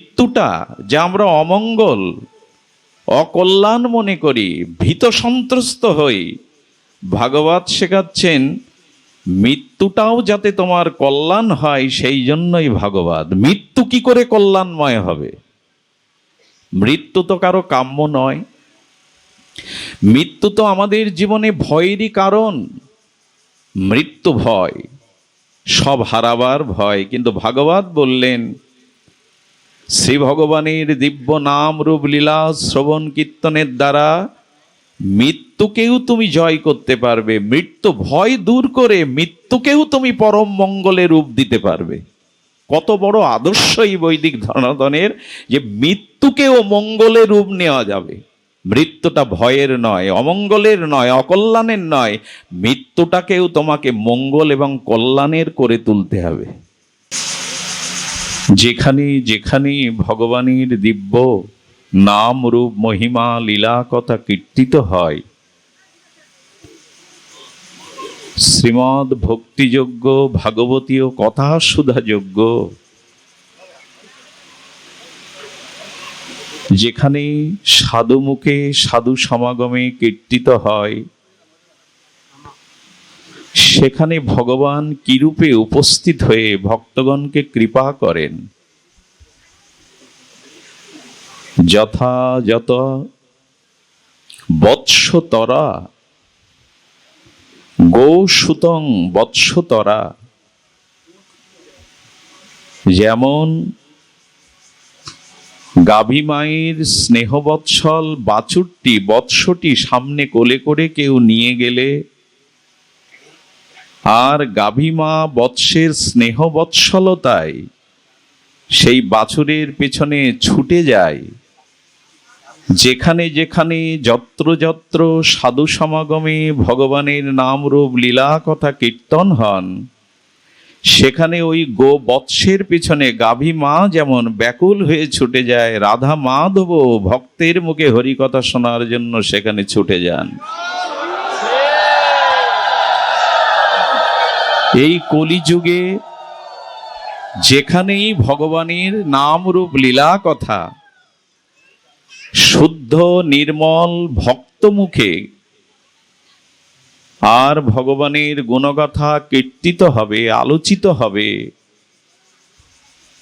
মৃত্যুটা যা আমরা অমঙ্গল, অকল্যাণ মনে করি, ভীত সন্ত্রস্ত হই, ভাগবত শেখাচ্ছেন, মৃত্যুটাও যাতে তোমার কল্যাণ হয়, সেই জন্যই ভাগবত। মৃত্যু কি করে কল্যাণময় হবে? মৃত্যু তো কারও কাম্য নয়। মৃত্যু তো আমাদের জীবনে ভয়েরই কারণ। মৃত্যু ভয়, সব হারাবার ভয়। কিন্তু ভাগবত বললেন শ্রী ভগবানের দিব্য নাম রূপ লীলা শ্রবণ কীর্তনের দ্বারা মৃত্যুকেও তুমি জয় করতে পারবে, মৃত্যু ভয় দূর করে মৃত্যুকেও তুমি পরম মঙ্গলে রূপ দিতে পারবে। কত বড় আদর্শ এই বৈদিক ধনাতনের যে মৃত্যুকেও মঙ্গলে রূপ নেওয়া যাবে। মৃত্যুটা ভয়ের নয়, অমঙ্গলের নয়, অকল্যাণের নয়, মৃত্যুটাকেও তোমাকে মঙ্গল এবং কল্যাণের করে তুলতে হবে। যেখানে যেখানে ভগবানের দিব্য নাম রূপ মহিমা লীলা কথা কীর্তিত হয়, শ্রীমদ ভক্তিযোগ্য ভাগবতীয় কথা সুধাযোগ্য যেখানে সাধু মুখে সাধু সমাগমে কীর্তিত হয় সেখানে ভগবান কিরূপে উপস্থিত হয়ে ভক্তগণকে কৃপা করেন? যথাযথ বৎসতরা গো সুতং বৎসতরা। যেমন গাভী মায়ের স্নেহবৎসল বাছুরটি বৎসটি সামনে কোলে করে কেউ নিয়ে গেলে আর গাভী মা বৎসের স্নেহ বৎসলতায় সেই বাছুরের পেছনে ছুটে যায়। যেখানে যেখানে যত্র যত্র সাধু সমাগমে ভগবানের নাম রূপ লীলা কথা কীর্তন হন, সেখানে ওই গো বৎসের পিছনে গাভী মা যেমন ব্যাকুল হয়ে ছুটে যায় রাধা মাধব ভক্তের মুখে হরিকথা শোনার জন্য সেখানে ছুটে যান। এই কলিযুগে যেখানেই ভগবানের নাম রূপ লীলা কথা, শুদ্ধ, নির্মল, ভক্ত মুখে আর ভগবানের গুণগাথা কীর্তিত হবে, আলোচিত হবে,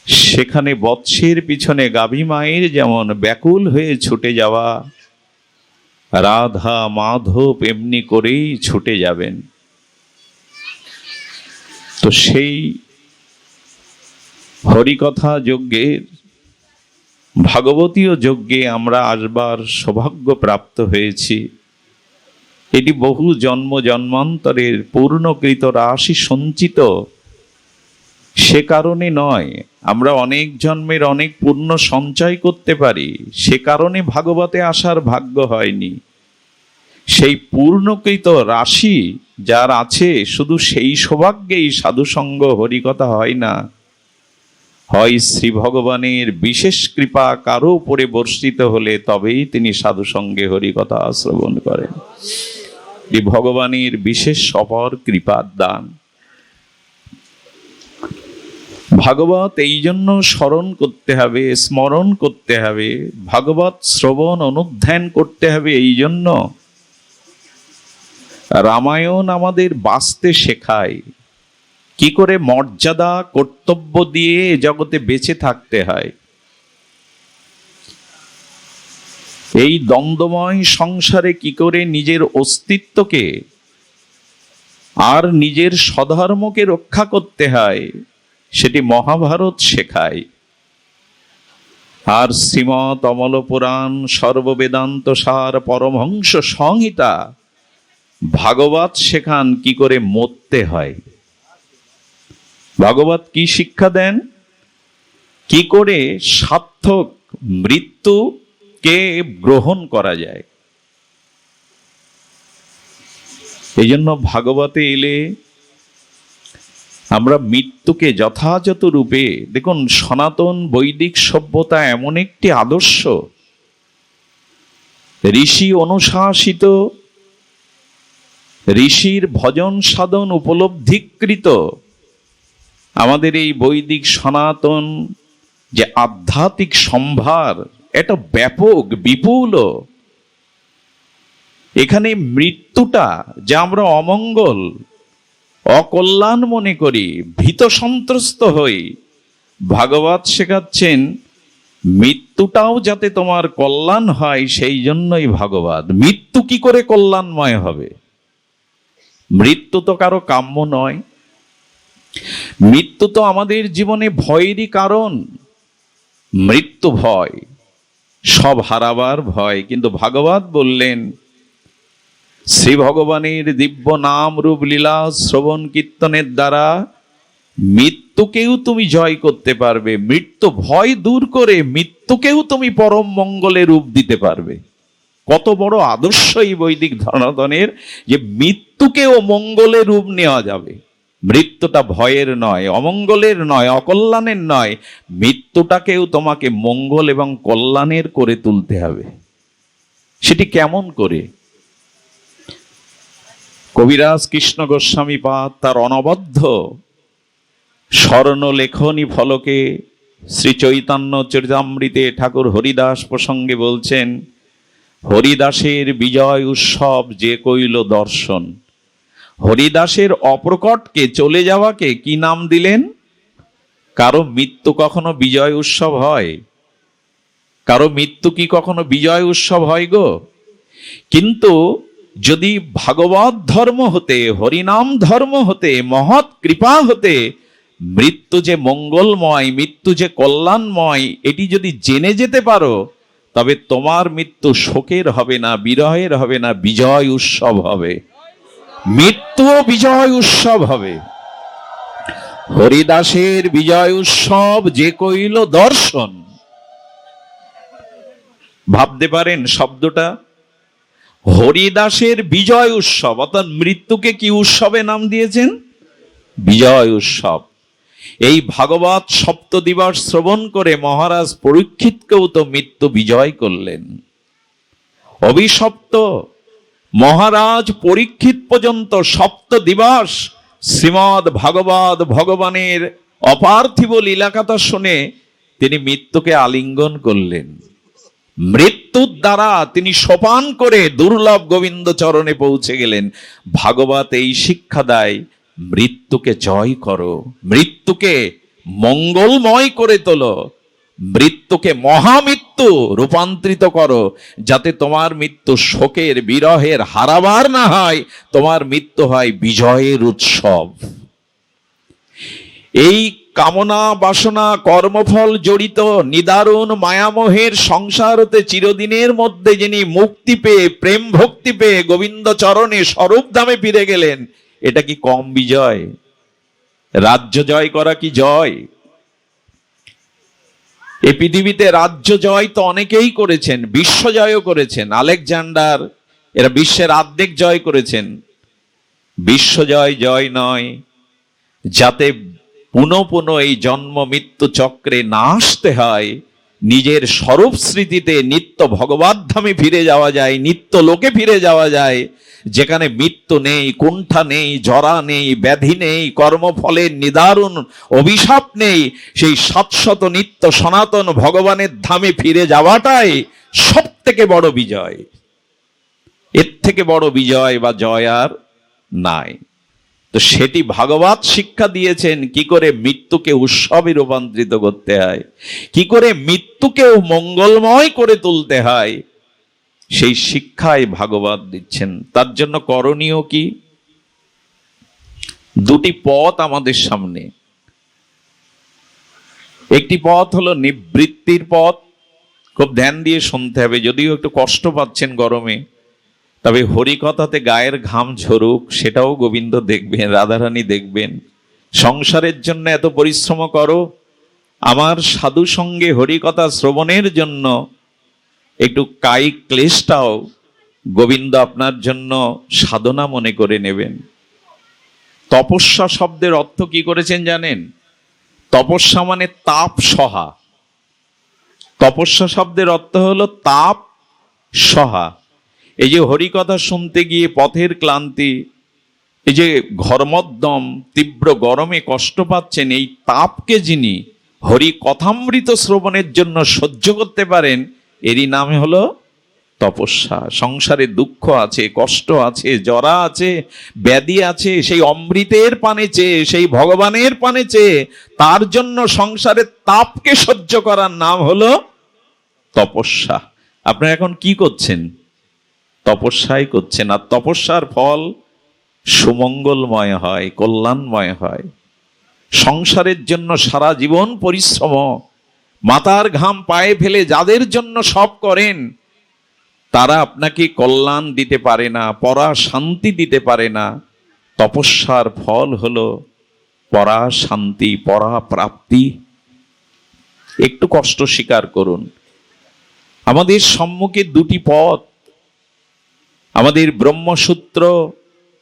সেখানে বৎসের পিছনে গাভী মায়ের যেমন ব্যাকুল হয়ে ছুটে যাওয়া, রাধা মাধব এমনি করেই ছুটে যাবেন। তো সেই হরিকথা যজ্ঞের ভাগবতীয় যজ্ঞে আমরা আসবার সৌভাগ্য প্রাপ্ত হয়েছি। এটি বহু জন্ম জন্মান্তরের পূর্ণকৃত রাশি সঞ্চিত। সে কারণে নয়, আমরা অনেক জন্মের অনেক পূর্ণ সঞ্চয় করতে পারি। সে কারণে ভাগবতে আসার ভাগ্য হয়নি। সেই পূর্ণকৃত রাশি যার আছে, শুধু সেই সৌভাগ্যেই সাধুসঙ্গ হরিকথা হয় না। হয় শ্রী ভগবানের বিশেষ কৃপা কারও উপরে বর্ষিত হলে তবেই তিনি সাধুসঙ্গে হরিকথা শ্রবণ করেন। এই ভগবানের বিশেষ অপর কৃপার দান। ভাগবত এই জন্য স্মরণ করতে হবে, স্মরণ করতে হবে। ভাগবত শ্রবণ অনুধ্যান করতে হবে এই জন্য। রামায়ণ আমাদের বাঁচতে শেখায়। কি করে মর্যাদা, কর্তব্য দিয়ে জগতে বেঁচে থাকতে হয়? এই দ্বন্দ্বময় সংসারে কি করে নিজের অস্তিত্বকে আর নিজের স্বধর্মকে রক্ষা করতে হয়, সেটি মহাভারত শেখায়। আর শ্রীমৎ অমল পুরাণ সর্ববেদান্ত সার পরমহংস সংহিতা ভাগবত শেখান কি করে মরতে হয়। ভাগবত কি শিক্ষা দেন? কি করে সার্থক মৃত্যুকে গ্রহণ করা যায়। এই জন্য ভাগবতে এলে আমরা মৃত্যুকে যথাযথ রূপে, দেখুন, সনাতন বৈদিক সভ্যতা এমন একটি আদর্শ। ঋষি অনুশাসিত ঋষির ভজন সাধন উপলব্ধিকৃত। আমাদের এই বৈদিক সনাতন যে আধ্যাত্মিক সম্ভার, এটা ব্যাপক, বিপুল। এখানে মৃত্যুটা যা আমরা অমঙ্গল, অকল্যাণ মনে করি, ভীত সন্ত্রস্ত হই। ভাগবত শেখাচ্ছেন, মৃত্যুটাও যাতে তোমার কল্যাণ হয়, সেই জন্যই ভাগবত। মৃত্যু কি করে কল্যাণময় হবে? মৃত্যু তো কারও কাম্য নয়। মৃত্যু তো আমাদের জীবনে ভয়েরই কারণ। মৃত্যু ভয়, সব হারাবার ভয়। কিন্তু ভাগবত বললেন শ্রী ভগবানের দিব্য নাম রূপ লীলা শ্রবণ কীর্তনের দ্বারা মৃত্যুকেও তুমি জয় করতে পারবে। মৃত্যু ভয় দূর করে মৃত্যুকেও তুমি পরম মঙ্গলে রূপ দিতে পারবে। কত বড় আদর্শ এই বৈদিক ধনাতনের যে মৃত্যুকেও মঙ্গলে রূপ নেওয়া যাবে। মৃত্যুটা ভয়ের নয়, অমঙ্গলের নয়, অকল্যাণের নয়, মৃত্যুটাকেও তোমাকে মঙ্গল এবং কল্যাণের করে তুলতে হবে। সেটি কেমন করে? কবিরাজ কৃষ্ণ গোস্বামী পাদ তার অনবদ্য স্বর্ণ লেখনী ফলকে শ্রী চৈতন্য চরিতামৃতে ঠাকুর হরিদাস প্রসঙ্গে বলছেন হরিদাসের বিজয় উৎসব যে কইল দর্শন। হরিদাসের অপ্রকটকে চলে যাওয়াকে কি নাম দিলেন? কারও মৃত্যু কখনো বিজয় উৎসব হয়? কারও মৃত্যু কি কখনো বিজয় উৎসব হয় গো? কিন্তু যদি ভাগবত ধর্ম হতে, হরিনাম ধর্ম হতে, মহৎ কৃপা হতে, মৃত্যু যে মঙ্গলময়, মৃত্যু যে কল্যাণময়, এটি যদি জেনে যেতে পারো তবে তোমার মৃত্যু শোকের হবে না, বিরহের হবে না, বিজয় উৎসব হবে। মৃত্যু বিজয় উৎসব হবে। হরিদাসের বিজয় উৎসব যে কইল দর্শন। ভাবতে পারেন শব্দটা? হরিদাসের বিজয় উৎসব, অর্থাৎ মৃত্যুকে কি উৎসবে নাম দিয়েছেন? বিজয় উৎসব। এই ভাগবত সপ্ত দিবস শ্রবণ করে মহারাজ পরীক্ষিতকেও তো মৃত্যু বিজয় করলেন। অভিশপ্ত মহারাজ পরীক্ষিত পর্যন্ত সপ্ত দিবস শ্রীমদ ভাগবত ভগবানের অপার্থিব লীলাকথা শুনে তিনি মৃত্যুকে আলিঙ্গন করলেন। মৃত্যুর দ্বারা তিনি সোপান করে দুর্লভ গোবিন্দ চরণে পৌঁছে গেলেন। ভাগবত এই শিক্ষা দেয় মৃত্যুকে জয় করো, মৃত্যুকে মঙ্গলময় করে তোলো, মৃত্যুকে মহামৃত্যু রূপান্তরিত করো, যাতে তোমার মৃত্যু শোকের, বিরহের হারাবার না হয়, তোমার মৃত্যু হয় বিজয়ের উৎসব। এই কামনা, বাসনা, কর্মফল জড়িত, নিদারুণ, মায়ামোহের সংসার হতে চিরদিনের মধ্যে যিনি মুক্তি পেয়ে, প্রেম ভক্তি পেয়ে গোবিন্দ চরণে স্বরূপ দামে ফিরে গেলেন এটা কি কম বিজয়? রাজ্য জয় করা কি জয়? এই পৃথিবীতে রাজ্য জয় তো অনেকেই করেছেন, বিশ্ব জয়ও করেছেন। আলেকজান্ডার, এরা বিশ্বের আর্ধেক জয় করেছেন। বিশ্ব জয় জয় নয়, যাতে পুনঃ পুনঃ এই জন্ম মৃত্যু চক্রে না আসতে হয়। নিজের স্বরূপ স্মৃতিতে নিত্য ভগবদ্ধামে ফিরে যাওয়া যায়, নিত্য লোকে ফিরে যাওয়া যায়। যেখানে মৃত্যু নেই, কুণ্ঠা নেই, জরা নেই, ব্যাধি নেই কর্মফলের নিদারুণ অভিশাপ নেই, সেই শাশ্বত নিত্য সনাতন ভগবানের ধামে ফিরে যাওয়াটাই সব থেকে বড় বিজয়। এর থেকে বড় বিজয় বা জয় আর নাই। তো সেটি ভাগবত শিক্ষা দিয়েছেন, কি করে মৃত্যুকে উৎসবে রূপান্তরিত করতে হয়, কি করে মৃত্যুকেও মঙ্গলময় করে তুলতে হয়, সেই শিক্ষায় ভাগবত দিচ্ছেন। তার জন্য করণীয় কি? দুটি পথ আমাদের সামনে। একটি পথ হলো নিবৃত্তির পথ। খুব ধ্যান দিয়ে শুনতে হবে, যদিও একটু কষ্ট পাচ্ছেন গরমে। তবে হরিকথাতে গায়ের ঘাম ঝরুক, সেটাও গোবিন্দ দেখবেন, রাধারানী দেখবেন। সংসারের জন্য এত পরিশ্রম করো, আমার সাধু সঙ্গে হরিকথা শ্রবণের জন্য একটু কায়িক ক্লেশটাও গোবিন্দ আপনার জন্য সাধনা মনে করে নেবেন। তপস্যা শব্দের অর্থ কি করেছেন জানেন? তপস্যা মানে তাপ সহা। তপস্যা শব্দের অর্থ হলো তাপ সহা। এই যে হরিকথা শুনতে গিয়ে পথের ক্লান্তি, এই যে ঘর্মদ্দম তীব্র গরমে কষ্ট পাচ্ছেন, এই তাপকে যিনি হরি কথামৃত শ্রবণের জন্য সহ্য করতে পারেন, এরই নামে হলো তপস্যা। সংসারে দুঃখ আছে, কষ্ট আছে, জরা আছে, ব্যাধি আছে, সেই অমৃতের পানে চেয়ে, সেই ভগবানের পানে চেয়ে, তার জন্য সংসারের তাপকে সহ্য করার নাম হলো তপস্যা। আপনারা এখন কি করছেন? তপস্যাই করছেন আর তপস্যার ফল সুমঙ্গলময় হয়, কল্যাণময় হয়। সংসারের জন্য সারা জীবন পরিশ্রম। মাতার ঘাম পায়ে ফেলে যাদের জন্য সব করেন, তারা আপনাকে কল্যাণ দিতে পারে না পরা শান্তি দিতে পারে না। তপস্যার ফল হল পরা শান্তি পরা প্রাপ্তি একটু কষ্ট স্বীকার করুন। আমাদের সম্মুখে দুটি পথ আমাদের ব্রহ্মসূত্র,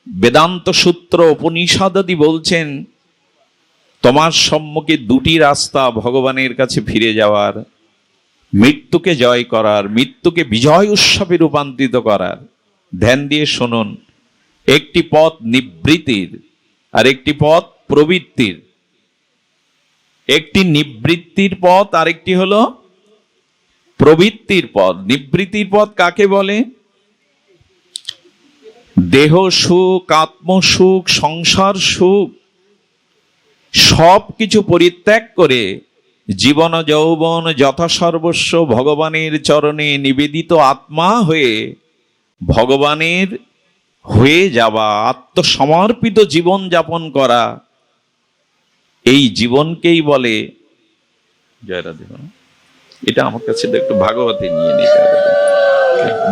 বেদান্ত সূত্র উপনিষদাদি বলছেন, তোমার সম্মুখে দুটি রাস্তা ভগবানের কাছে ফিরে যাওয়ার, মৃত্যুকে জয় করার, মৃত্যুকে বিজয় উৎসবে রূপান্তরিত করার। ধ্যান দিয়ে শুনুন, একটি পথ নিবৃত্তির আর একটি পথ প্রবৃত্তির। একটি নিবৃত্তির পথ আরেকটি হলো প্রবৃত্তির পথ। নিবৃত্তির পথ কাকে বলে? দেহ সুখ আত্মসুখ সংসার সুখ সব কিছু পরিত্যাগ করে জীবন যৌবন যথাসর্বস্ব ভগবানের চরণে নিবেদিত আত্মা হয়ে ভগবানের হয়ে যাওয়া, আত্মসমর্পিত জীবন যাপন করা, এই জীবনকেই বলে জয় রাধে মা। এটা আমার কাছে একটু ভাগবতে নিয়ে নিতে হবে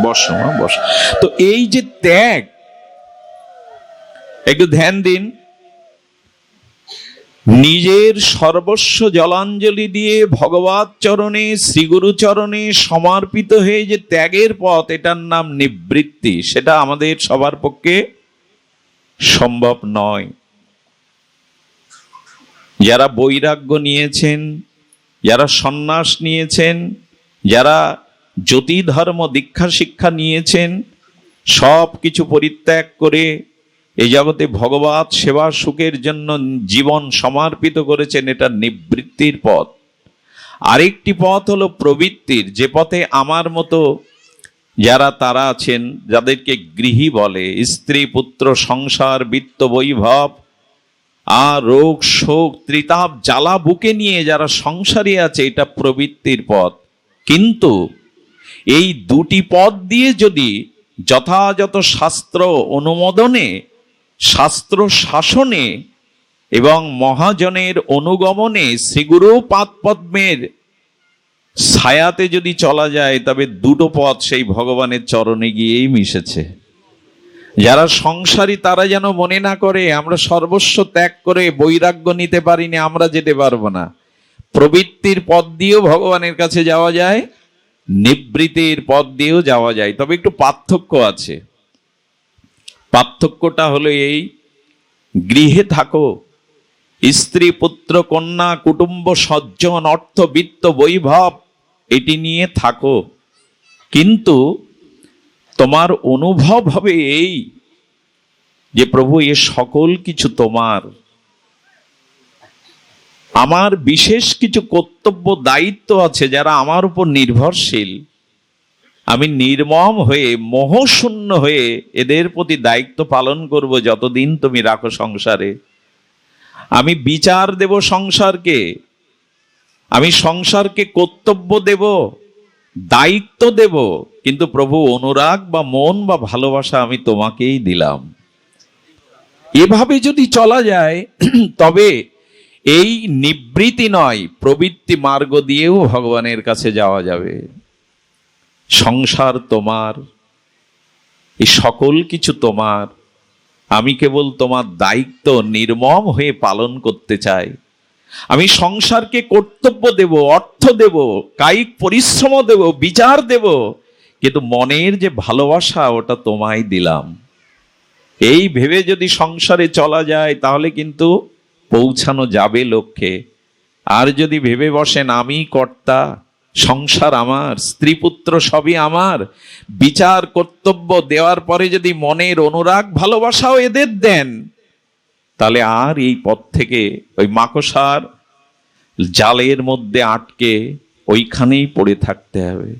বস, মা, বস। তো এই যে ত্যাগ, একটু ধ্যান দিন। নিজের সর্বস্ব জলাঞ্জলি দিয়ে ভগবত চরণে শ্রীগুরু চরণে সমর্পিত হয়ে যে ত্যাগের পথ, এটার নাম নিবৃত্তি। সেটা আমাদের সবার পক্ষে সম্ভব নয়। যারা বৈরাগ্য নিয়েছেন, যারা সন্ন্যাস নিয়েছেন, যারা জ্যোতি ধর্ম দীক্ষা শিক্ষা নিয়েছেন, সব কিছু পরিত্যাগ করে এই জগতে ভগবত সেবা সুখের জন্য জীবন সমর্পিত করেছেন, এটা নিবৃত্তির পথ। আরেকটি পথ হলো প্রবৃত্তির, যে পথে আমার মতো যারা তারা আছেন, যাদেরকে গৃহী বলে, স্ত্রী, পুত্র, সংসার, বিত্ত, বৈভব আর রোগ, শোক, ত্রিতাপ, জ্বালা বুকে নিয়ে যারা সংসারী আছে, এটা প্রবৃত্তির পথ। কিন্তু এই দুটি পদ দিয়ে যদি যথাযথ শাস্ত্র অনুমোদনে, শাস্ত্র শাসনে এবং মহাজনের অনুগমনে শ্রীগুরু পাদপদ্মের ছায়াতে যদি চলা যায়, তবে দুটো পথ সেই ভগবানের চরণে গিয়েই মিশেছে। যারা সংসারী, তারা যেন মনে না করে, আমরা সর্বস্ব ত্যাগ করে বৈরাগ্য নিতে পারিনি, আমরা যেতে পারব না। প্রবৃত্তির পথ দিয়েও ভগবানের কাছে যাওয়া যায় নিবৃত্তির পথ দিয়েও যাওয়া যায়। তবে একটু পার্থক্য আছে। পার্থক্যটা হলো এই, গৃহে থাকো, স্ত্রী, পুত্র, কন্যা, কুটুম্ব, সজ্জন অর্থ বিত্ত বৈভব, এটি নিয়ে থাকো। কিন্তু তোমার অনুভব হবে এই যে প্রভু, এ সকল কিছু তোমার। আমার বিশেষ কিছু কর্তব্য, দায়িত্ব আছে যারা আমার উপর নির্ভরশীল। আমি নির্মম হয়ে, মোহশূন্য হয়ে এদের প্রতি দায়িত্ব পালন করব যতদিন তুমি রাখো সংসারে। আমি বিচার দেব সংসারকে। আমি সংসারকে কর্তব্য দেব, দায়িত্ব দেব, কিন্তু প্রভু অনুরাগ বা মন বা ভালোবাসা আমি তোমাকেই দিলাম। এভাবে যদি চলা যায়, তবে এই নিবৃত্তি নয়, প্রবৃত্তি মার্গ দিয়েও ভগবানের কাছে যাওয়া যাবে। সংসার তোমার, এই সকল কিছু তোমার। আমি কেবল তোমার দায়িত্ব নির্মম হয়ে পালন করতে চাই। আমি সংসারকে কর্তব্য দেব, অর্থ দেব, কায়িক পরিশ্রম দেব, বিচার দেব, কিন্তু মনের যে ভালোবাসা, ওটা তোমায় দিলাম। এই ভেবে যদি সংসারে চলা যায়, তাহলে কিন্তু পৌঁছানো যাবে লক্ষ্যে আর যদি ভেবে বসেন, আমি কর্তা, সংসার আমার স্ত্রী পুত্র সবই আমার, বিচার, কর্তব্য দেওয়ার পরে যদি মনের অনুরাগ, ভালোবাসাও এদের দেন, তাহলে আর এই পথ থেকে ওই মাকসার জালের মধ্যে আটকে ওইখানেই পড়ে থাকতে হবে।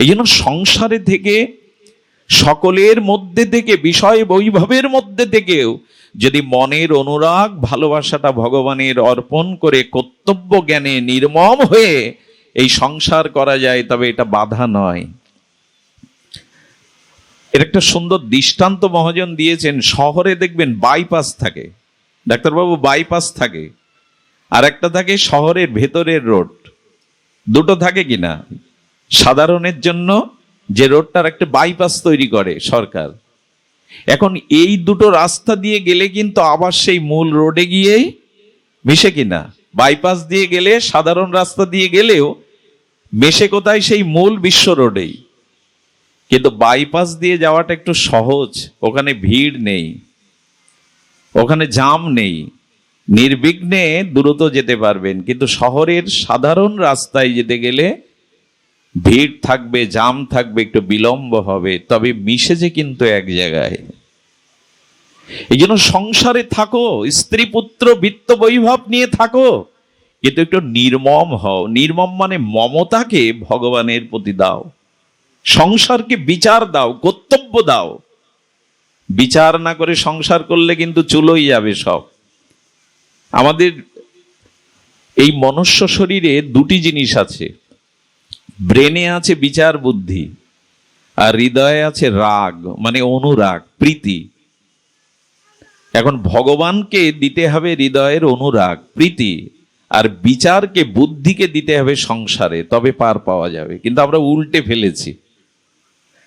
এই জন্য সংসারে থেকে, সকলের মধ্যে থেকে, বিষয় বৈভবের মধ্যে থেকেও যদি মনের অনুরাগ ভালোবাসাটা ভগবানের অর্পণ করে কর্তব্য জ্ঞানে নির্মম হয়ে এই সংসার করা যায়, তবে এটা বাধা নয়। এর একটা সুন্দর দৃষ্টান্ত মহাজন দিয়েছেন, শহরে দেখবেন বাইপাস থাকে। ডাক্তারবাবু বাইপাস থাকে। আর একটা থাকে শহরের ভেতরের রোড। দুটো থাকে কিনা? সাধারণের জন্য যে রোডটার একটা বাইপাস তৈরি করে সরকার। এখন এই দুটো রাস্তা দিয়ে গেলে কিন্তু আবার সেই মূল রোডে গিয়েই মিশে কিনা? বাইপাস দিয়ে গেলে, সাধারণ রাস্তা দিয়ে গেলেও মেশে কোথায় সেই মূল বিশ্ব রোডেই? কিন্তু বাইপাস দিয়ে যাওয়াটা একটু সহজ। ওখানে ভিড় নেই। ওখানে জাম নেই। নির্বিঘ্নে দ্রুত যেতে পারবেন। কিন্তু শহরের সাধারণ রাস্তায় যেতে গেলে ভিড় থাকবে, জাম থাকবে, একটু বিলম্ব হবে, তবে মিশেছে কিন্তু এক জায়গায়। এই জন্য সংসারে থাকো, স্ত্রী, পুত্র, বিত্ত, বৈভব নিয়ে থাকো। কিন্তু একটু নির্মম হও। নির্মম মানে মমতাকে ভগবানের প্রতি দাও। সংসারকে বিচার দাও, কর্তব্য দাও। বিচার না করে সংসার করলে কিন্তু চুলোই যাবে সব। আমাদের এই মনুষ্য শরীরে দুটি জিনিস আছে। ব্রেনে আছে বিচার বুদ্ধি আর হৃদয়ে আছে রাগ মানে অনুরাগ, প্রীতি। এখন ভগবানকে দিতে হবে হৃদয়ের অনুরাগ, প্রীতি, আর বিচারকে, বুদ্ধিকে দিতে হবে সংসারে, তবে পার পাওয়া যাবে। কিন্তু আমরা উল্টে ফেলেছি।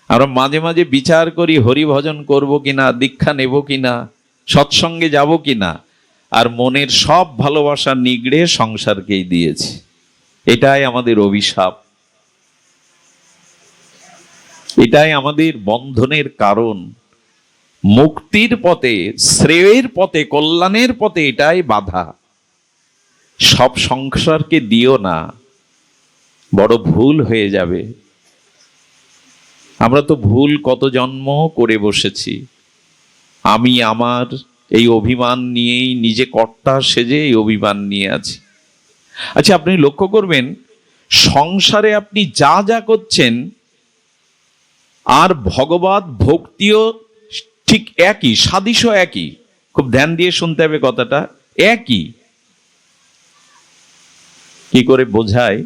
আমরা মাঝে মাঝে বিচার করি, হরিভজন করব কিনা, দীক্ষা নেব কিনা, সৎসঙ্গে যাব কিনা, আর মনের সব ভালোবাসা নিগড়ে সংসারকেই দিয়েছি। এটাই আমাদের অভিশাপ। এটাই আমাদের বন্ধনের কারণ। মুক্তির পথে, শ্রেয়ের পথে, কল্যাণের পথে এটাই বাধা। সব সংসারকে দিও না, বড় ভুল হয়ে যাবে। আমরা তো ভুল কত জন্ম করে বসেছি। আমি আমার এই অভিমান নিয়েই, নিজে কর্তা সেজে এই অভিমান নিয়ে আছি। আচ্ছা আপনি লক্ষ্য করবেন, সংসারে আপনি যা যা করছেন আর ভগবত ভক্তিও ঠিক একই সাদিশ একই। খুব ধ্যান দিয়ে শুনতে হবে কথাটা, একই। কি করে বোঝায়?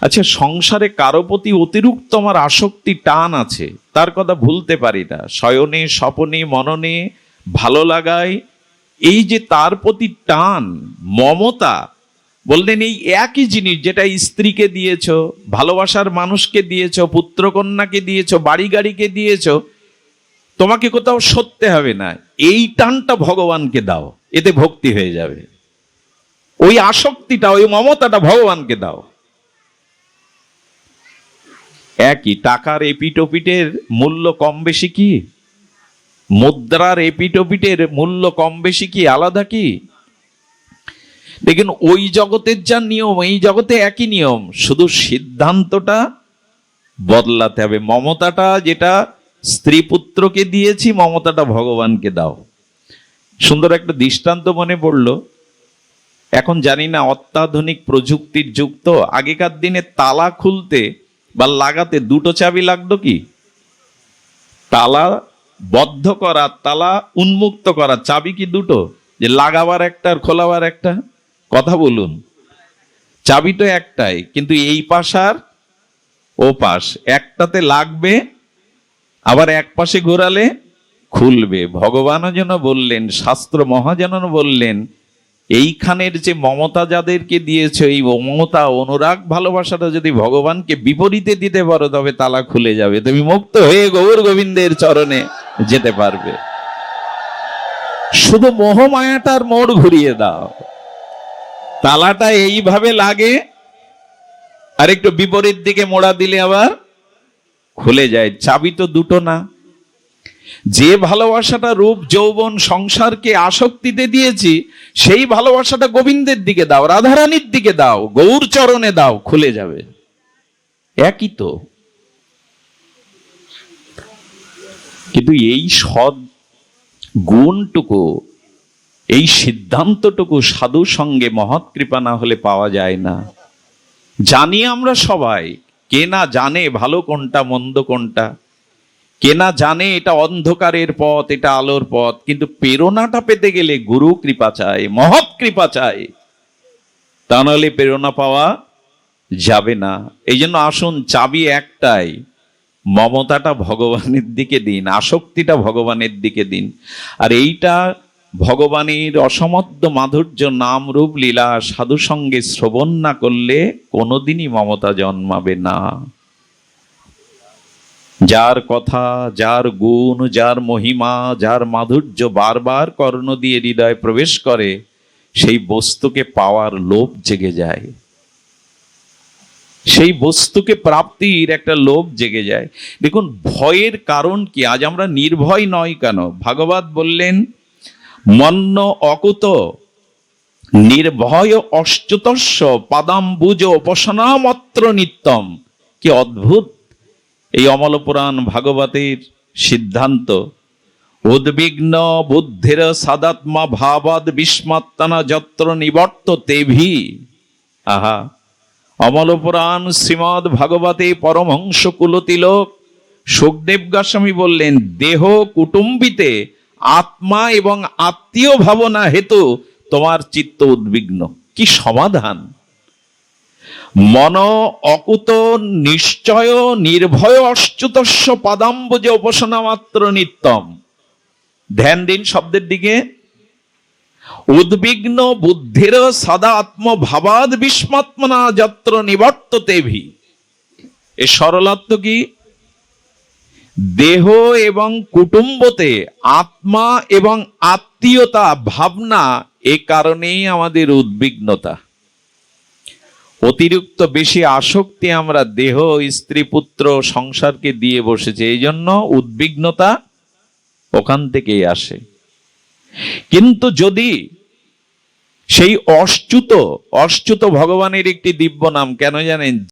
আচ্ছা সংসারে কারও প্রতি অতিরিক্ত আমার আসক্তি টান আছে, তার কথা ভুলতে পারি না। শয়নে, স্বপনে, মননে ভালো লাগায়, এই যে তার প্রতি টান, মমতা বললেন, এই একই জিনিস যেটা স্ত্রীকে দিয়েছ, ভালোবাসার মানুষকে দিয়েছ, পুত্রকন্যাকে দিয়েছ বাড়ি গাড়িকে দিয়েছ, তোমাকে কোথাও সত্যি হবে না। এই টানটা ভগবানকে দাও, এতে ভক্তি হয়ে যাবে। ওই আসক্তিটা, ওই মমতাটা ভগবানকে দাও। একই, টাকার এপিটোপিটের মূল্য কম বেশি কি? মুদ্রার এপিটোপিটের মূল্য কম বেশি কি? আলাদা কি? দেখুন, ওই জগতের যা নিয়ম, এই জগতে একই নিয়ম। শুধু সিদ্ধান্তটা বদলাতে হবে। মমতাটা যেটা স্ত্রী পুত্রকে দিয়েছি, মমতাটা ভগবানকে দাও। সুন্দর একটা দৃষ্টান্ত মনে পড়ল। এখন জানি না, অত্যাধুনিক প্রযুক্তির যুক্ত আগেকার দিনে তালা খুলতে বা লাগাতে দুটো চাবি লাগতো কি? তালা বদ্ধ করা, তালা উন্মুক্ত করা, চাবি কি দুটো? যে লাগাবার একটা আর খোলাবার একটা? কথা বলুন। চাবি তো একটাই, কিন্তু এই পাশ আর ও পাশ। একটাতে লাগবে, আবার এক পাশে ঘোরালে খুলবে। ভগবানও যেন বললেন, শাস্ত্র মহাজনও বললেন, এইখানের যে মমতা যাদেরকে দিয়েছে, এই মমতা, অনুরাগ ভালোবাসাটা যদি ভগবানকে বিপরীতে দিতে পারো, তবে তালা খুলে যাবে। তুমি মুক্ত হয়ে গৌর গোবিন্দের চরণে যেতে পারবে। শুধু মোহমায়াটার মোড় ঘুরিয়ে দাও। তালাটা এইভাবে লাগে আর একটু বিপরীত দিকে মোড়া দিলে আবার খুলে যায়। চাবি তো দুটো না। যে ভালোবাসাটা রূপ, যৌবন, সংসারকে আসক্তিতে দিয়েছি, সেই ভালোবাসাটা গোবিন্দের দিকে দাও, রাধারানীর দিকে দাও, গৌর চরণে দাও, খুলে যাবে। একই তো। কিন্তু এই সৎ গুণটুকু এই সিদ্ধান্তটুকু সাধু সঙ্গে মহৎ কৃপা না হলে পাওয়া যায় না। জানি আমরা সবাই, কে না জানে ভালো কোনটা, মন্দ কোনটা। কে না জানে এটা অন্ধকারের পথ, এটা আলোর পথ, কিন্তু প্রেরণাটা পেতে গেলে গুরু কৃপা চাই, মহৎ কৃপা চাই। তা নাহলে প্রেরণা পাওয়া যাবে না। এই জন্য আসুন চাবি একটাই, মমতাটা ভগবানের দিকে দিন, আসক্তিটা ভগবানের দিকে দিন। আর এইটা ভগবানের অসমর্থ মাধুর্য নাম রূপ লীলা সাধু সঙ্গে শ্রবণ না করলে কোনোদিনই মমতা জন্মাবে না। যার কথা, যার গুণ, যার মহিমা, যার মাধুর্য বারবার কর্ণ দিয়ে হৃদয় প্রবেশ করে, সেই বস্তুকে পাওয়ার লোভ জেগে যায়। সেই বস্তুকে প্রাপ্তির একটা লোভ জেগে যায়। দেখুন, ভয়ের কারণ কি? আজ আমরা নির্ভয় নয় কেন? ভাগবত বললেন মন্ন অকুত, নির্ভয় অশ্চুতস্য পাদাম্বুজ উপাসনামাত্র নিত্যম। কি অদ্ভুত! এই অমল পুরাণ ভাগবতের সিদ্ধান্ত। উদ্বিগ্ন বুদ্ধির সাদাত্মা ভাবাদ বিস্মাত্তানা যত্র নিবর্ত তেভি। আহা! অমল পুরাণ শ্রীমদ ভাগবতে পরমহংস কুলতিলক সুখদেব গোস্বামী বললেন, দেহ কুটুম্বিতে আত্মা এবং আত্মীয় ভাবনা হেতু তোমার চিত্ত উদ্বিগ্ন। কি সমাধান? মন অকুত নিশ্চয় নির্ভয় অশ্চুতস্য পাদাম্বুজে উপাসনা মাত্র নিত্যম। ধ্যান দিন শব্দের দিকে। উদ্বিগ্ন বুদ্ধির সদা আত্মভাবাদ বিস্মাত্মনা যত্র নিবর্ততেভি। এ সরলাত্ম কি দেহ এবং কুটুম্বতে আত্মা এবং আত্মীয়তা ভাবনা এ কারণেই আমাদের উদ্বিগ্নতা। অতিরিক্ত বেশি আসক্তি আমরা দেহ, স্ত্রী, পুত্র, সংসারকে দিয়ে বসেছে এই জন্য উদ্বিগ্নতা ওখান থেকেই আসে। কিন্তু যদি সেই অশ্চুত অশ্চুত ভগবানের একটি দিব্য নাম, কেন জানেন?